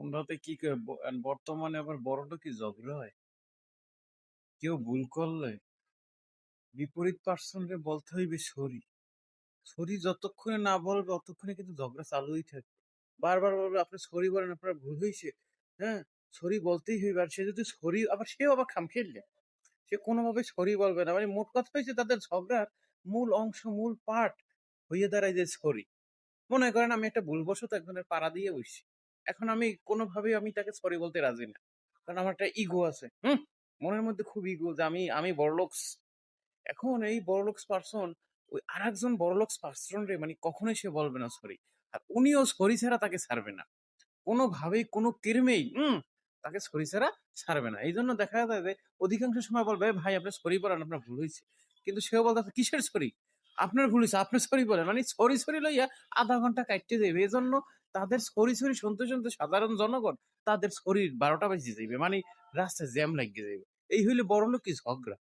উন্নতি কি বর্তমানে আবার বড়লোকি ঝগড়া হয়? কেউ ভুল করলে বিপরীত পার্সনকে বলতে হইবে সরি। সরি যতক্ষণে না বলবে ততক্ষণে কিন্তু ঝগড়া চালুই থাকবে। বারবার বলবে, আপনি সরি বলেন, আপনার ভুল হয়েছে হ্যাঁ? সরি বলতেই হইবে। আর সে যদি সরি, আবার সেও আবার খাম খেললে সে কোনোভাবে সরি বলবে না। মানে মোট কথা হয়েছে তাদের ঝগড়ার মূল অংশ, মূল পার্ট হইয়ে দাঁড়ায় যে সরি। মনে করেন আমি একটা ভুলবশত একজনের পাড়া দিয়ে বসছি। এখন আমি কোনোভাবেই আমি তাকে সরি বলতে রাজি না। কারণ আমার একটা ইগো আছে, হুম? মনের মধ্যে খুব ইগো যে আমি আমি বড়লোকস। এখন এই বড়লোকস পার্সন ওই আর একজন বড়লোকস পার্সন রে মানে কখনোই সে বলবে না সরি আর উনিও সরি ছাড়া তাকে ছাড়বে না। কোনোভাবেই, কোনো কিরমেই হুম? তাকে সরি ছাড়া ছাড়বে না। এই জন্য দেখা যায় যে অধিকাংশ সময় বলবে, ভাই, আপনার সরি বলেন আপনার ভুল হয়েছে কিন্তু সেও বলতে কিসের সরি আপনার ভুল হয়েছে, আপনি সরি বলেন। মানে সরি সরি লইয়া আধা ঘণ্টা কাটতে দেবে এই জন্য তাদের সরি সরি শুনতে শুনতে সাধারণ জনগণ তাদের শরীর বারোটা বাজিয়ে যাইবে। মানে রাস্তায় জ্যাম লাগিয়ে যাইবে। এই হইলে বড় লোক কি ঝগড়া?